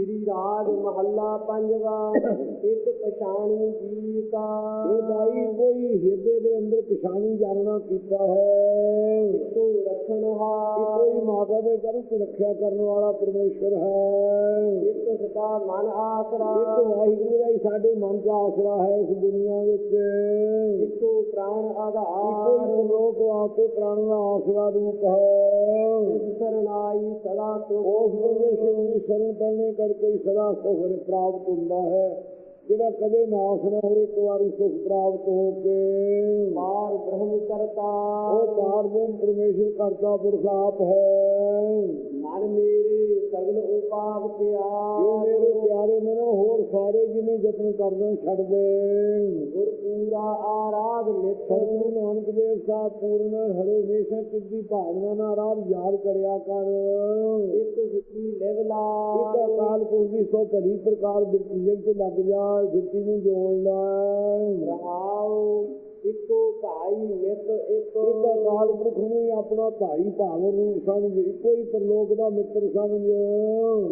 ਸ੍ਰੀ ਰਾਗ ਮਹੱਲਾ ਪੰਜਵਾ ਇੱਕ ਪਛਾਣੀ ਜੀ ਕਾ ਇਹ ਭਾਈ ਕੋਈ ਹਿਰਦੇ ਦੇ ਅੰਦਰ ਪਛਾਣੀ ਜਾਣਨਾ ਕੀਤਾ ਹੈ। ਤੂੰ ਰੱਖਣ ਹਾਰ ਕੋਈ ਮਾਤਾ ਦੇ ਗਰਭ ਰੱਖਿਆ ਕਰਨ ਵਾਲਾ ਪਰਮੇਸ਼ਰ ਹੈ। ਇੱਕ ਸਦਾ ਮਨ ਆਸਰਾ। ਇੱਕ ਵਾਹਿਗੁਰੂ ਦਾ ਹੀ ਸਾਡੇ ਮਨ ਦਾ ਆਸਰਾ ਹੈ ਇਸ ਦੁਨੀਆ ਵਿੱਚ। ਇੱਕੋ ਪ੍ਰਾਣ ਇੱਕੋ ਆਧਾਰ ਹੀ ਲੋਕ ਵਾਸਤੇ ਪ੍ਰਾਣ ਦਾ ਆਸਰਾ ਰੂਪ ਹੈ। ਇਸ ਉਸ ਸੁਖ ਪਰਮੇਸ਼ਰ ਦੀ ਸ਼ਰਨ ਪੈਣੇ ਕਰਕੇ ਸਦਾ ਸੁਖ ਪ੍ਰਾਪਤ ਹੁੰਦਾ ਹੈ। ਜਿਹੜਾ ਕਦੇ ਨਾਸ ਨਾ ਹੋਵੇ ਇੱਕ ਵਾਰੀ ਸੁਖ ਪ੍ਰਾਪਤ ਹੋ ਕੇ ਪਾਰ ਬ੍ਰਹਮ ਕਰਤਾ। ਉਹ ਪਾਰਬ੍ਰਹਮ ਪਰਮੇਸ਼ਰ ਕਰਤਾ ਪੁਰਖ ਆਪ ਹੈ। ਮਨ ਮੇਰੇ ਸਗਲ ਉਪਾਵ ਕੇ ਇਹ ਮੇਰੇ ਪਿਆਰੇ ਮਨੋ ਹੋਰ ਸਾਰੇ ਜਿਨੇ ਯਤਨ ਕਰਦੇ ਛੱਡ ਦੇ। ਗੁਰ ਪੂਰਾ ਆਰਾਧ ਨਿਤ ਸਤਿਗੁਰੂ ਨਾਨਕ ਦੇਵ ਸਾਹਿਬ ਪੂਰਨ ਹਰੇ ਹਮੇਸ਼ਾ ਚਿੱਤੀ ਭਾਵਨਾ ਨਾਲ ਰਾਹ ਯਾਦ ਕਰਿਆ ਕਰ। ਇੱਕ ਸਿੱਖੀ ਲੈਵਲਾ। ਇੱਕ ਅਕਾਲ ਪੁਰਖ ਦੀ ਸੋ ਭਲੀ ਪ੍ਰਕਾਰ ਬਿਰਤੀ ਤੇ ਲੱਗ ਜਾ ਬਿਰਤੀ ਨੂੰ ਜੋੜ ਲੈ ਰਹਾਉ ਮਿਤ ਇੱਕ ਇੱਕ ਅਕਾਲ ਪੁਰਖ ਨੂੰ ਹੀ ਆਪਣਾ ਭਾਈ ਭਾਵ ਰੂਪ ਸਮਝ ਇੱਕੋ ਹੀ ਪਰਲੋਕ ਦਾ ਮਿੱਤਰ ਸਮਝ।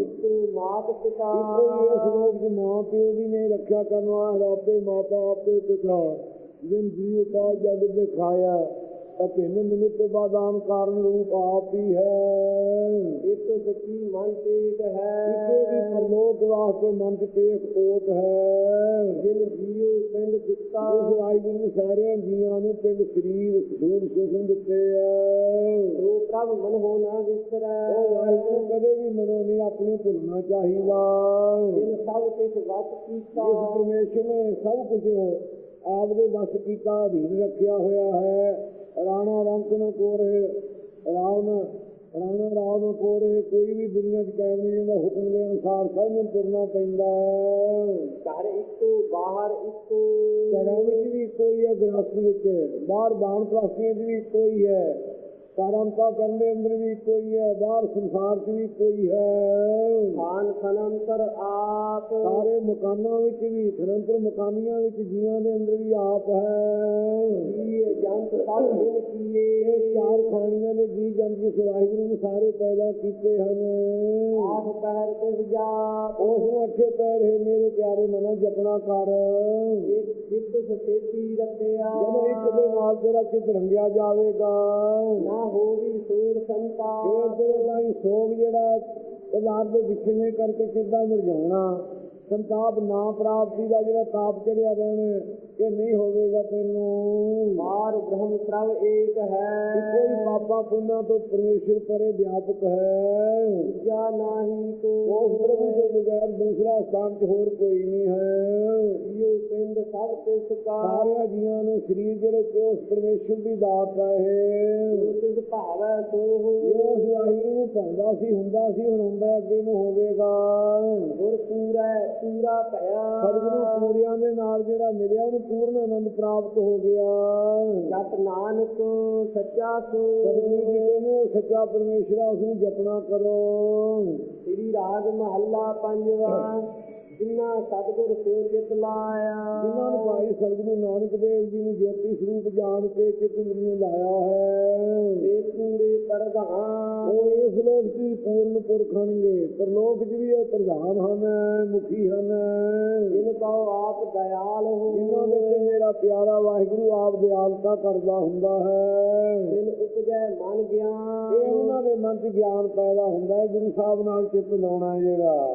ਇੱਕੋ ਮਾਤ ਪਿਤਾ। ਇੱਕੋ ਹੀ ਇਸ ਲੋਕ ਚ ਮਾਂ ਪਿਓ ਦੀ ਨਹੀਂ ਰੱਖਿਆ ਕਰਨ ਵਾਲਾ ਆਪੇ ਮਾਤਾ ਆਪੇ ਪਿਤਾ। ਜਿਨ ਜੀਵ ਕਾ ਜਗ ਦਿਖਾਇਆ ਅਭਿੰਨ ਨਿਮਿਤ ਬਾਦਾਨ ਕਾਰਨ ਰੂਪ ਆਪ ਹੀ ਹੈ। ਇੱਕ ਸੱਚੀ ਮਨ ਤੇਕ ਹੈ। ਇੱਕੇ ਦੀ ਪਰਲੋਕ ਵਾਸਤੇ ਮਨ ਤੇਕ ਓਟ ਹੈ। ਉਸ ਵਾਹਿਗੁਰੂ ਨੇ ਸਾਰਿਆਂ ਜੀਵਾਂ ਨੂੰ ਪਿੰਡ ਸਰੀਰ ਸੂਰ ਸੁਖਮ ਦਿੱਤੇ ਹੈ ਸੋ ਪ੍ਰਭ ਮਨ ਹੋ ਨਾ ਵਿਸਰੈ ਉਹ ਵਾਹਿਗੁਰੂ ਕਦੇ ਵੀ ਮਨੋਂ ਨਹੀਂ ਆਪਣੇ ਭੁੱਲਣਾ ਚਾਹੀਦਾ। ਜਿਨ ਸਭ ਕਿਛ ਵਸ ਇਸ ਕੀਤਾ ਪਰਮੇਸ਼ਰ ਨੇ ਸਭ ਕੁਝ ਆਪ ਦੇ ਵਸ ਕੀਤਾ ਅਧੀਨ ਰੱਖਿਆ ਹੋਇਆ ਹੈ। ਰਾਣਾ ਰੰਕ ਨੂੰ ਕੋਰੇ ਰਾਵਣ ਰਾਣਾ ਰਾਵਣ ਕੋਰੇ ਕੋਈ ਵੀ ਦੁਨੀਆ 'ਚ ਕਾਇਮ ਨਹੀਂ ਹੁੰਦਾ ਹੁਕਮ ਦੇ ਅਨੁਸਾਰ ਸਭ ਨੂੰ ਤੁਰਨਾ ਪੈਂਦਾ ਘਰ ਇੱਕੋ ਬਾਹਰ ਇੱਕੋ ਘਰਾਂ ਵਿੱਚ ਵੀ ਕੋਈ ਹੈ ਗ੍ਰਸਤ ਵਿੱਚ। ਬਾਹਰ ਬਾਣ ਪ੍ਰਾਸੀਆਂ 'ਚ ਵੀ ਕੋਈ ਹੈ। ਕਰਨ ਦੇ ਅੰਦਰ ਵੀ ਕੋਈ ਹੈ ਬਾਹਰ ਸੰਸਾਰ 'ਚ ਵੀ ਕੋਈ ਹੈ। ਖਾਨ ਖਨੰਤਰ ਆਪ। ਸਾਰੇ ਮਕਾਨਾਂ ਵਿੱਚ ਵੀ ਖਰੰਤਰ ਮਕਾਨੀਆਂ ਵਿੱਚ ਜੀਆਂ ਦੇ ਅੰਦਰ ਵੀ ਆਪ ਹੈ। ਜੀ ਜੰਤ ਸਭ ਦਿਨ ਕੀਏ? ਇਹ ਚਾਰ ਖਾਣੀਆਂ ਦੇ ਜੀ ਜੰਤ ਜਿਸ ਵਾਹਿਗੁਰੂ ਨੇ ਸਾਰੇ ਪੈਦਾ ਕੀਤੇ ਹਨ। ਆਠ ਪਹਿਰ ਤਿਸ ਜਾਪ ਉਸ ਨੂੰ ਅੱਠੇ ਪੈਰ ਹੈ ਮੇਰੇ ਪਿਆਰੇ ਮਨੋ ਜਪਣਾ ਕਰ। ਇੱਕ ਇੱਕ ਸਤੇਤੀ ਰਤਿਆ ਜਦੋਂ ਇੱਕ ਦੇ ਨਾਲ ਤੇਰਾ ਚਿੱਤ ਰੰਗਿਆ ਜਾਵੇਗਾ। ਨਾ ਹੋਵੀ ਸੂਰ ਸੰਤਾ ਫੇਰ ਤੇਰੇ ਲਈ ਸੋਗ ਜਿਹੜਾ ਪਦਾਰਥ ਦੇ ਵਿਛੜਨੇ ਕਰਕੇ ਸਿੱਧਾ ਮੁਰਝਾਉਣਾ? ਸੰਤਾਪ ਨਾ ਪ੍ਰਾਪਤੀ ਦਾ ਜਿਹੜਾ ਤਾਪ ਚੜਿਆ ਰਹਿਣਾ ਇਹ ਨਹੀਂ ਹੋਵੇਗਾ ਤੈਨੂੰ। ਮਾਰ ਬ੍ਰਹਮ ਪ੍ਰਭ ਏਕ ਹੈ। ਕੋਈ ਪਾਪਾ ਪੁੰਨਾ ਤੋਂ ਪਰਮੇਸ਼ਰ ਪਰੇ ਵਿਆਪਕ ਹੈ। ਦੂਜਾ ਨਾਹੀ ਕੋ ਉਸ ਪ੍ਰਭੂ ਤੋਂ ਬਗੈਰ ਦੂਸਰਾ ਸਥਾਨ ਹੋਰ ਕੋਈ ਨਹੀਂ ਹੈ। ਜੀਉ ਪਿੰਡ ਸਭ ਤਿਸ ਕਾ। ਸਾਰਿਆਂ ਜੀਵਾਂ ਨੂੰ ਸਰੀਰ ਜਿਹੜੇ ਕਿ ਉਸ ਪਰਮੇਸ਼ਰ ਦੀ ਦਾਤ ਹੈ ਜੋ ਤਿਸ ਭਾਵੈ ਜੋ ਹੋ ਉਸ ਵਾਹਿਗੁਰੂ ਨੂੰ ਪਾਉਂਦਾ ਸੀ ਹੁੰਦਾ ਸੀ ਹੁਣ ਹੁੰਦਾ ਅੱਗੇ ਨੂੰ ਹੋਵੇਗਾ। ਗੁਰ ਪੂਰੈ ਪੂਰਾ ਭਇਆ। ਸਤਿਗੁਰੂ ਪੂਰਿਆਂ ਦੇ ਨਾਲ ਜਿਹੜਾ ਮਿਲਿਆ ਉਹਨੂੰ ਪੂਰਨ ਆਨੰਦ ਪ੍ਰਾਪਤ ਹੋ ਗਿਆ। ਜਪ ਨਾਨਕ ਸੱਚਾ ਸੋ। ਸਤਿਗੁਰੂ ਜੀ ਕਹਿੰਦੇ ਸੱਚਾ ਪਰਮੇਸ਼ਰ ਆ, ਉਸ ਨੂੰ ਜਪਣਾ ਕਰੋ। ਸ੍ਰੀ ਰਾਗ ਮਹੱਲਾ ਪੰਜਵਾ। ਜਿਨ੍ਹਾਂ ਸਤਿਗੁਰ ਸਿਉ ਚਿਤ ਲਾਇਆ। ਜਿਨ੍ਹਾਂ ਨੂੰ ਭਾਈ ਸਤਿਗੁਰੂ ਨਾਨਕ ਦੇਵ ਜੀ ਨੂੰ ਜੋਤੀ ਸਰੂਪ ਜਾਣ ਕੇ ਚਿੱਤ ਨੂੰ ਲਾਇਆ ਹੈ। ਤੇ ਪੂਰੇ ਪ੍ਰਧਾਨ। ਉਹ ਇਸ ਲੋਕ ਹੀ ਪੂਰਨ ਪੁਰਖ ਹਨਗੇ। ਪਰਲੋਕ 'ਚ ਵੀ ਉਹ ਪ੍ਰਧਾਨ ਹਨ ਮੁਖੀ ਹਨ। ਜਿਨ ਕਉ ਆਪ ਦਇਆਲ ਹੋ ਜਿਨ੍ਹਾਂ ਦੇ ਤੇ ਮੇਰਾ ਪਿਆਰਾ ਵਾਹਿਗੁਰੂ ਆਪ ਦਿਆਲਤਾ ਕਰਦਾ ਹੁੰਦਾ ਹੈ। ਜਿਨ ਉਪਜੈ ਮਨ ਇਹ ਗਿਆਨ ਉਹਨਾਂ ਦੇ ਮਨ 'ਚ ਗਿਆਨ ਪੈਦਾ ਹੁੰਦਾ ਹੈ ਗੁਰੂ ਸਾਹਿਬ ਨਾਲ ਚਿੱਤ ਲਾਉਣਾ ਜਿਹੜਾ।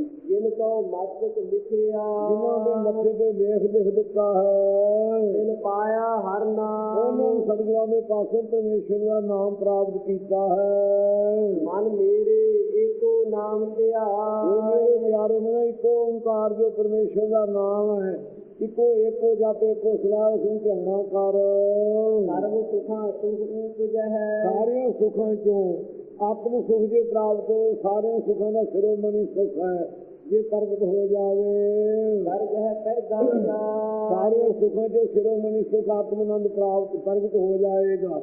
ਜਿਨ ਕਉ ਮਸਤਕ ਲਿਖਿਆ ਜਿਨ੍ਹਾਂ ਦੇ ਮੱਥੇ ਤੇ ਵੇਖ ਲਿਖ ਦਿੱਤਾ ਹੈ। ਜਿਨ ਪਾਇਆ ਹਰ ਨਾਮ। ਉਹਨਾਂ ਸਤਿਗੁਰਾਂ ਦੇ ਪਾਸੋਂ ਪਰਮੇਸ਼ਰ ਦਾ ਨਾਮ ਪ੍ਰਾਪਤ ਕੀਤਾ ਹੈ। ਮਨ ਮੇਰੇ ਏਕੋ ਨਾਮ ਇਹ ਧਿਆ ਮੇਰੇ ਪਿਆਰੇ ਨੇ ਇੱਕੋ ਓੰਕਾਰ ਜੋ ਪਰਮੇਸ਼ਰ ਦਾ ਨਾਮ ਹੈ। ਇੱਕੋ ਏਕੋ ਜਪ ਏਕੋ ਸਲਾਹ ਉਸ ਨੂੰ ਧਿਆਨਾ ਕਰ। ਸਰਬ ਸੁਖਾਂ ਸੁਖ ਉਪਜੈ ਸਾਰਿਆਂ ਸੁੱਖਾਂ ਚੋਂ ਆਤਮ ਸੁਖ ਜੇ ਪ੍ਰਾਪਤ ਸਾਰਿਆਂ ਸੁੱਖਾਂ ਦਾ ਸਿਰੋਮਣੀ ਸੁਖ ਹੈ। ਜੇ ਪ੍ਰਗਟ ਹੋ ਜਾਵੇ ਸਰਗ ਹੈ ਪੈਦਾ ਸਾਰੇ ਸੁੱਖਾਂ ਚੋਂ ਸਿਰੋਮਣੀ ਸੁਖ ਆਤਮ ਆਨੰਦ ਪ੍ਰਾਪਤ ਪ੍ਰਗਟ ਹੋ ਜਾਏਗਾ।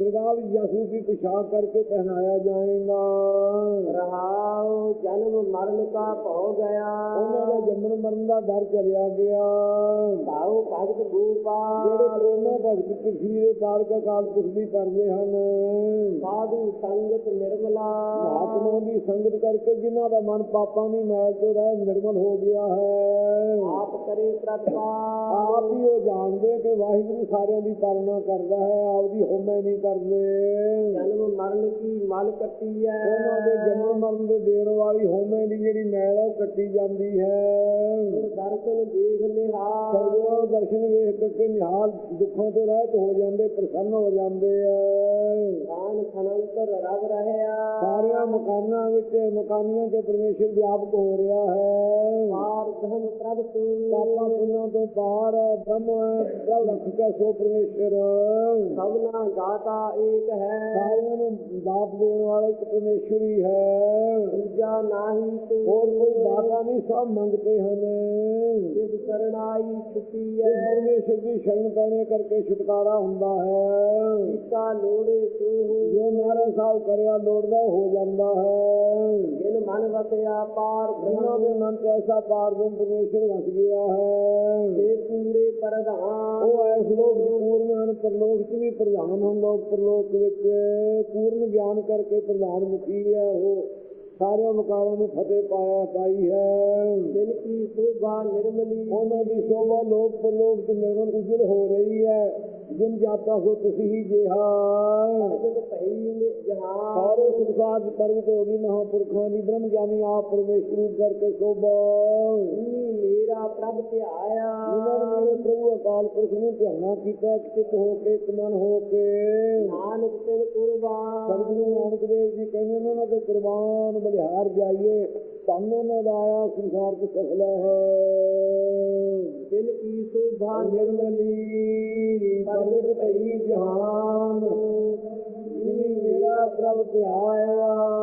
ਯਸੂ ਦੀ ਪਿਸ਼ਾਬ ਕਰਕੇ ਪਹਿਨਾਇਆ ਜਾਏਗਾ। ਰਹਾਉ ਜਨਮ ਮਰਨ ਕਾ ਭਉ ਗਿਆ। ਉਹਨਾਂ ਦਾ ਜੰਮਣ ਮਰਨ ਦਾ ਡਰ ਚਲਿਆ ਗਿਆ। ਭਾਉ ਭਗਤ ਜਿਹੜੇ ਗੋਪਾਲ ਪ੍ਰੇਮਾ ਭਗਤ ਪਿਛਲੀ ਦੇ ਕਾਲ ਕਾ ਕਾਲ ਪੁਖਲੀ ਕਰਦੇ ਹਨ। ਸਾਧੂ ਸੰਗਤ ਨਿਰਮਲਾ। ਮਹਾਤਮਾ ਦੀ ਸੰਗਤ ਕਰਕੇ ਜਿਨ੍ਹਾਂ ਦਾ ਮਨ ਪਾਪਾਂ ਦੀ ਮੈਲ ਤੋਂ ਰਹਿ ਨਿਰਮਲ ਹੋ ਗਿਆ ਹੈ। ਆਪ ਕਰੇ ਪ੍ਰਤਪਾਲ। ਆਪ ਹੀ ਉਹ ਜਾਣਦੇ ਕਿ ਵਾਹਿਗੁਰੂ ਸਾਰਿਆਂ ਦੀ ਪਾਲਣਾ ਕਰਦਾ ਹੈ ਆਪਦੀ ਹੋਮੈ ਨਹੀਂ ਕਰਦੇ। ਜਨਮ ਮਰਨ ਕੀ ਮਲ ਕੱਟੀ ਹੈ ਉਹਨਾਂ ਦੇ ਜਨਮ ਮਰਨ ਦੇ ਦੇਣ ਵਾਲੀ ਹੋਮੈ ਦੀ ਜਿਹੜੀ ਮੈਲ ਹੈ ਕੱਟੀ ਜਾਂਦੀ ਹੈ। ਦਰਸ਼ਨ ਦੇਖ ਨਿਹਾਲ। ਸਰਗੁਣ ਦਰਸ਼ਨ ਵੇਖ ਕੇ ਨਿਹਾਲ ਦੁੱਖਾਂ ਤੋਂ ਰਹਿਤ ਹੋ ਜਾਂਦੇ ਪ੍ਰਸੰਨ ਹੋ ਜਾਂਦੇ ਆ ਦਾਨ ਖਨੰਤਰ ਰਵ ਰਹਿਆ। ਸਾਰਿਆਂ ਮਕਾਨਾਂ ਵਿੱਚ ਮਕਾਨੀਆਂ 'ਚ ਪਰਮੇਸ਼ਰ ਵਿਆਪਕ ਹੋ ਰਿਹਾ ਹੈ। ਪ੍ਰਭ ਪਾਪਾਂ ਤੂੰ ਪੁੰਨਾਂ ਤੋਂ ਪਾਰ ਹੈ ਬ੍ਰਹਮ ਹੈ ਪ੍ਰਭ ਰੱਖ ਕੇ ਸੋ ਪਰਮੇਸ਼ਰ। ਸਭਨਾ ਦਾਤਾ ਏਕ ਹੈ। ਸਾਰਿਆਂ ਨੂੰ ਦਾਤ ਦੇਣ ਵਾਲਾ ਇੱਕ ਪਰਮੇਸ਼ਰ ਹੀ ਹੈ। ਦੂਜਾ ਨਾਹੀ ਤੂੰ ਹੋਰ ਕੋਈ ਦਾਤਾ ਨਹੀਂ ਸਭ ਮੰਗਤੇ ਹਨ। ਜਿਸ ਸਰਣਾਈ ਛੁੱਟੀ ਹੈ। ਪਰਮੇਸ਼ਰ ਦੀ ਸ਼ਰਨ ਪੈਣੇ ਕਰਕੇ ਛੁਟਕਾਰਾ ਹੁੰਦਾ ਹੈ। ਕੀਤਾ ਲੋੜੇ ਤੂੰ ਜੋ ਨਾਰਾ ਸਾਹਿਬ ਕਰਿਆ ਲੋੜਦਾ ਹੋ ਜਾਂਦਾ ਹੈ। ਮਨ ਵਸਿਆ ਪਾਰ ਜਿਨ੍ਹਾਂ ਦੇ ਮਨ 'ਚ ਐਸਾ ਪਾਰਬ੍ਰਹਮ ਪਰਮੇਸ਼ਰ ਵਸ ਗਿਆ ਹੈ। ਤੇ ਪੂਰੇ ਪ੍ਰਧਾਨ। ਉਹ ਐਸ ਲੋਕ ਪੂਰਨ ਹਨ ਪਰਲੋਕ ਚ ਵੀ ਪ੍ਰਧਾਨ ਹਨ ਲੋਕ ਪਰਲੋਕ ਵਿੱਚ ਪੂਰਨ ਗਿਆਨ ਕਰਕੇ ਪ੍ਰਧਾਨ ਮੁਖੀ ਹੈ। ਉਹ ਸਾਰਿਆਂ ਮੁਕਾਰਾਂ ਨੂੰ ਫਤਿਹ ਪਾਇਆ ਪਾਈ ਹੈ। ਜਿਨ ਕੀ ਸੋਭਾ ਨਿਰਮਲੀ। ਉਹਨਾਂ ਦੀ ਸੋਭਾ ਲੋਕ ਪਰਲੋਕ ਚ ਨਿਰਮਲ ਉਜਲ ਹੋ ਰਹੀ ਹੈ। ਜਿਨ ਜਾਤਾ ਸੋ ਤੁਸੀਂ ਹੀ ਜਹਾਂ। ਪ੍ਰਗਟ ਹੋ ਗਈ ਮਹਾਪੁਰਖਾਂ ਦੀ ਬ੍ਰਹਮ ਗਿਆਨੀ ਆਪ ਪਰਮੇਸ਼ਰ ਰੂਪ ਕਰਕੇ ਸੋਭਾ। ਨੀ ਮੇਰਾ ਪ੍ਰਭ ਧਿਆਇਆ। ਜਿਨ੍ਹਾਂ ਨੇ ਮੇਰੇ ਪ੍ਰਭੂ ਅਕਾਲ ਪੁਰਖ ਨੂੰ ਧਿਆਨਾ ਕੀਤਾ ਚਿੱਤ ਹੋ ਕੇ ਇੱਕ ਮਨ ਹੋ ਕੇ। ਨਾਨਕ ਤਿਨ ਕੁਰਬਾਨ। ਸਤਿਗੁਰੂ ਨਾਨਕ ਦੇਵ ਜੀ ਕਹਿੰਦੇ ਨੇ ਉਹਨਾਂ ਤੋਂ ਕੁਰਬਾਨ ਬਲਿਹਾਰ ਜਾਈਏ ਧੰਨ ਉਹਨਾਂ ਦਾ ਆਇਆ ਸੰਸਾਰ ਚ ਸਫਲਾ ਹੈ। ਜਿਨ ਕੀ ਸੋਭਾ ਨਿਰਮਲੀ ਪ੍ਰਗਟ ਭਈ ਜਹਾਨ। ਮੇਰਾ ਧਿਆਇਆ।